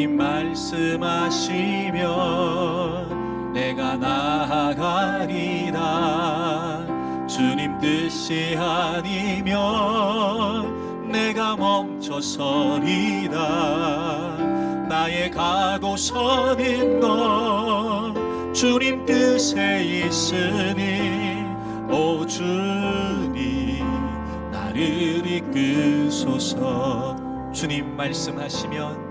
주님 말씀하시면 내가 나아가리라. 주님 뜻이 아니면 내가 멈춰서리라. 나의 가고 서는 것 주님 뜻에 있으니 오 주님 나를 이끄소서. 주님 말씀하시면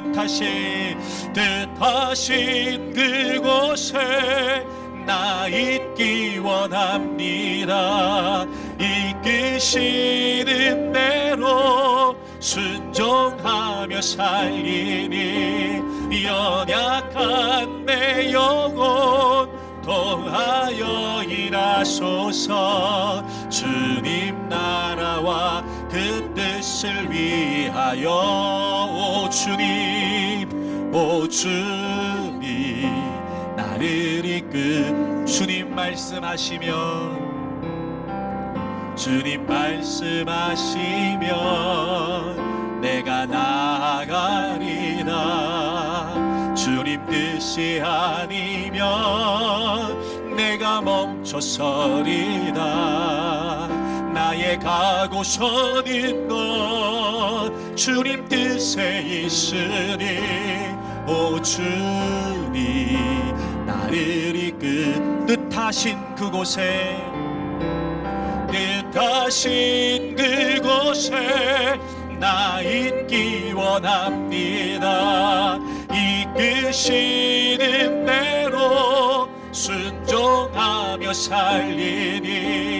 뜻하신 뜻하신 그곳에 나 있기 원합니다. 이끄시는 대로 순종하며 살리니 연약한 내 영혼 통하여 일하소서. 주님 나라와 그 뜻을 위하여 오 주님 오 주님 나를 이끄 주님 말씀하시면 주님 말씀하시면 내가 나아가리라. 주님 뜻이 아니면 내가 멈춰서리다 나의 가고 서는 것 주님 뜻에 있으니 오 주님 나를 이끄 뜻하신 그곳에 뜻하신 그곳에 나 있기 원합니다. 이끄시는 대로 순종하며 살리니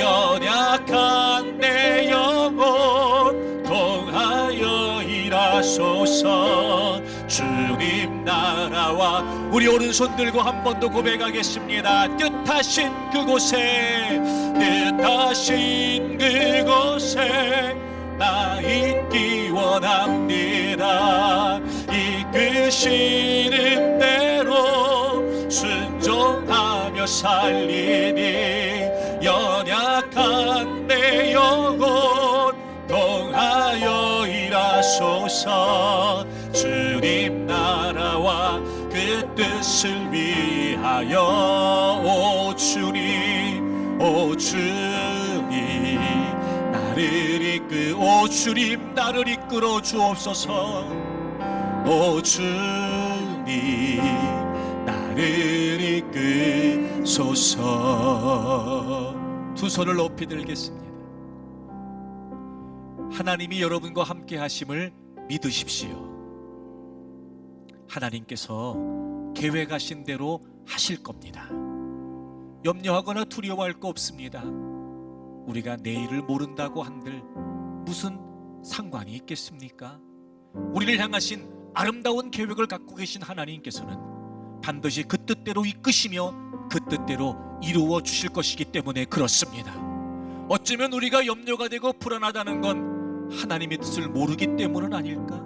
연약한 내 영혼 통하여 일하소서. 주님 나라와 우리 오른손 들고 한 번 더 고백하겠습니다. 뜻하신 그곳에 뜻하신 그곳에 나 있기 원합니다. 이끄시는 대로 순종하며 살리니 연약한 내 영혼 통하여 일하소서. 주님 나라와 그 뜻을 위하여. 오 주님 오 주님 나를 이끄 오 주님 나를 이끌어 주옵소서. 오 주님 나를 이끄소서 두 손을 높이 들겠습니다. 하나님이 여러분과 함께 하심을 믿으십시오. 하나님께서 계획하신 대로 하실 겁니다. 염려하거나 두려워할 거 없습니다. 우리가 내일을 모른다고 한들 무슨 상관이 있겠습니까? 우리를 향하신 아름다운 계획을 갖고 계신 하나님께서는 반드시 그 뜻대로 이끄시며 그 뜻대로 이루어 주실 것이기 때문에 그렇습니다. 어쩌면 우리가 염려가 되고 불안하다는 건 하나님의 뜻을 모르기 때문은 아닐까?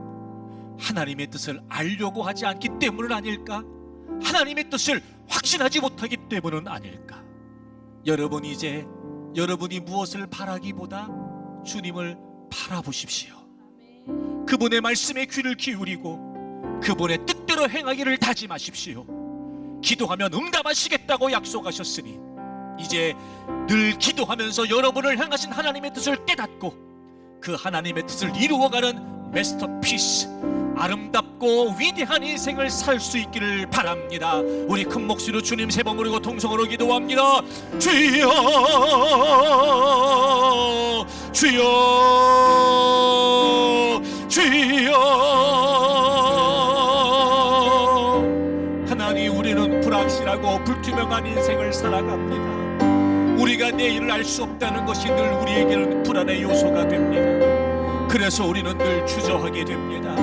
하나님의 뜻을 알려고 하지 않기 때문은 아닐까? 하나님의 뜻을 확신하지 못하기 때문은 아닐까? 여러분 이제 여러분이 무엇을 바라기보다 주님을 바라보십시오. 그분의 말씀에 귀를 기울이고 그분의 뜻대로 행하기를 다짐하십시오. 기도하면 응답하시겠다고 약속하셨으니 이제 늘 기도하면서 여러분을 향하신 하나님의 뜻을 깨닫고 그 하나님의 뜻을 이루어가는 메스터피스 아름답고 위대한 인생을 살 수 있기를 바랍니다. 우리 큰 목소리로 주님 세 번 부르고 통성으로 기도합니다. 주여, 주여, 주여. 불확실하고 불투명한 인생을 살아갑니다. 우리가 내일을 알 수 없다는 것이 늘 우리에게는 불안의 요소가 됩니다. 그래서 우리는 늘 주저하게 됩니다.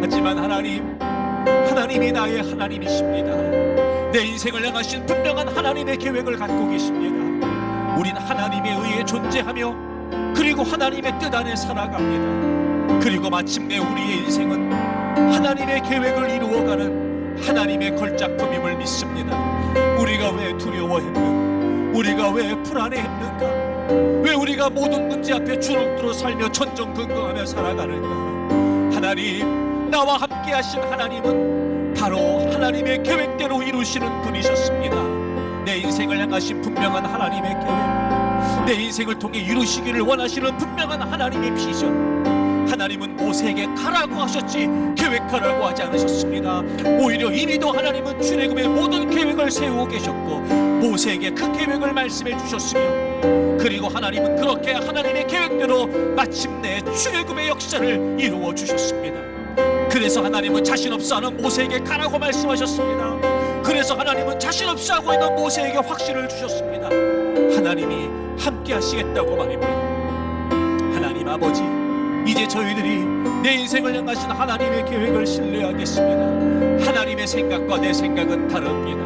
하지만 하나님, 하나님이 나의 하나님이십니다. 내 인생을 향하신 분명한 하나님의 계획을 갖고 계십니다. 우린 하나님에 의해 존재하며 그리고 하나님의 뜻 안에 살아갑니다. 그리고 마침내 우리의 인생은 하나님의 계획을 이루어가는 하나님의 걸작품임을 믿습니다. 우리가 왜 두려워했는가? 우리가 왜 불안해했는가? 왜 우리가 모든 문제 앞에 주눅들어 살며 천정긍긍하며 살아가는가? 하나님, 나와 함께 하신 하나님은 바로 하나님의 계획대로 이루시는 분이셨습니다. 내 인생을 향하신 분명한 하나님의 계획, 내 인생을 통해 이루시기를 원하시는 분명한 하나님의 비전. 하나님은 모세에게 가라고 하셨지 계획하라고 하지 않으셨습니다. 오히려 이미도 하나님은 출애굽의 모든 계획을 세우고 계셨고 모세에게 그 계획을 말씀해 주셨으며 그리고 하나님은 그렇게 하나님의 계획대로 마침내 출애굽의 역사를 이루어 주셨습니다. 그래서 하나님은 자신 없어 하는 모세에게 가라고 말씀하셨습니다. 그래서 하나님은 자신 없어 하고 있는 모세에게 확신을 주셨습니다. 하나님이 함께 하시겠다고 말입니다. 하나님 아버지, 이제 저희들이 내 인생을 향하신 하나님의 계획을 신뢰하겠습니다. 하나님의 생각과 내 생각은 다릅니다.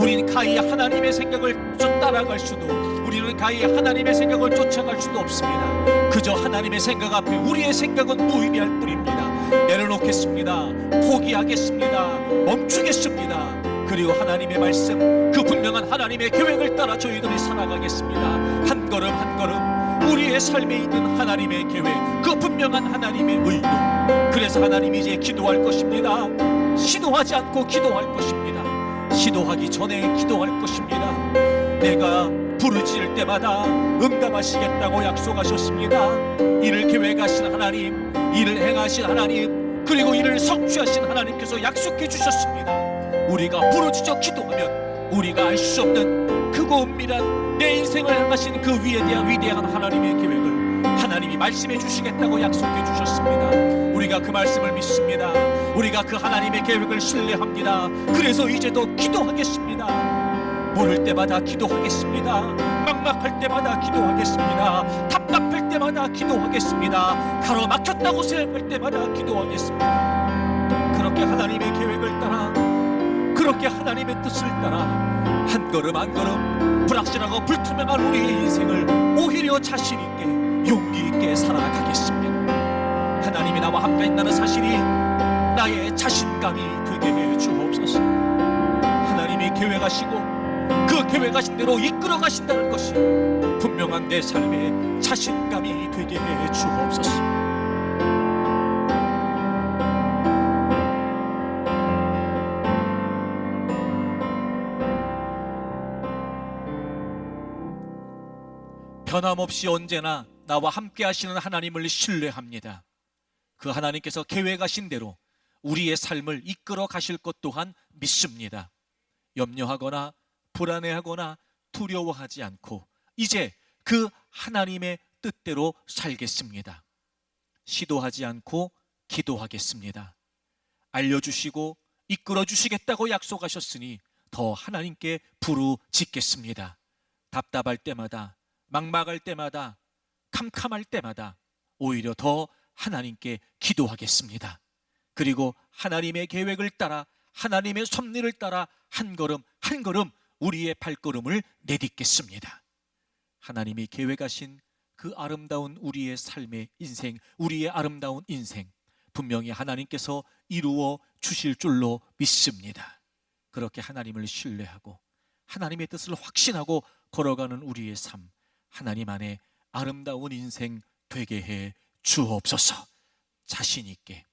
우린 가히 하나님의 생각을 쫓 따라갈 수도, 우리는 가히 하나님의 생각을 쫓아갈 수도 없습니다. 그저 하나님의 생각 앞에 우리의 생각은 무의미할 뿐입니다. 내려놓겠습니다. 포기하겠습니다. 멈추겠습니다. 그리고 하나님의 말씀, 그 분명한 하나님의 계획을 따라 저희들이 살아가겠습니다. 한 걸음 한 걸음 우리의 삶에 있는 하나님의 계획, 그 분명한 하나님의 의도. 그래서 하나님이 이제 기도할 것입니다. 시도하지 않고 기도할 것입니다. 시도하기 전에 기도할 것입니다. 내가 부르짖을 때마다 응답하시겠다고 약속하셨습니다. 이를 계획하신 하나님, 이를 행하신 하나님, 그리고 이를 성취하신 하나님께서 약속해 주셨습니다. 우리가 부르짖어 기도하면 우리가 알 수 없는 크고 은밀한 내 인생을 향하신 그 위에 대한 위대한 하나님의 계획을 하나님이 말씀해 주시겠다고 약속해 주셨습니다. 우리가 그 말씀을 믿습니다. 우리가 그 하나님의 계획을 신뢰합니다. 그래서 이제도 기도하겠습니다. 모를 때마다 기도하겠습니다. 막막할 때마다 기도하겠습니다. 답답할 때마다 기도하겠습니다. 가로막혔다고 생각할 때마다 기도하겠습니다. 그렇게 하나님의 계획을 따라 그렇게 하나님의 뜻을 따라 한 걸음 한 걸음 불확실하고 불투명한 우리의 인생을 오히려 자신 있게 용기 있게 살아가겠습니다. 하나님이 나와 함께 있다는 사실이 나의 자신감이 되게 해 주옵소서. 하나님이 계획하시고 그 계획하신 대로 이끌어 가신다는 것이 분명한 내 삶의 자신감이 되게 해 주옵소서. 변함없이 언제나 나와 함께 하시는 하나님을 신뢰합니다. 그 하나님께서 계획하신 대로 우리의 삶을 이끌어 가실 것 또한 믿습니다. 염려하거나 불안해하거나 두려워하지 않고 이제 그 하나님의 뜻대로 살겠습니다. 시도하지 않고 기도하겠습니다. 알려주시고 이끌어 주시겠다고 약속하셨으니 더 하나님께 부르짖겠습니다. 답답할 때마다 막막할 때마다 캄캄할 때마다 오히려 더 하나님께 기도하겠습니다. 그리고 하나님의 계획을 따라 하나님의 섭리를 따라 한 걸음 한 걸음 우리의 발걸음을 내딛겠습니다. 하나님이 계획하신 그 아름다운 우리의 삶의 인생, 우리의 아름다운 인생, 분명히 하나님께서 이루어 주실 줄로 믿습니다. 그렇게 하나님을 신뢰하고 하나님의 뜻을 확신하고 걸어가는 우리의 삶, 하나님 안에 아름다운 인생 되게 해 주옵소서. 자신 있게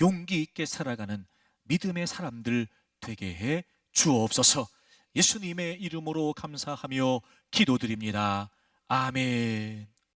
용기 있게 살아가는 믿음의 사람들 되게 해 주옵소서. 예수님의 이름으로 감사하며 기도드립니다. 아멘.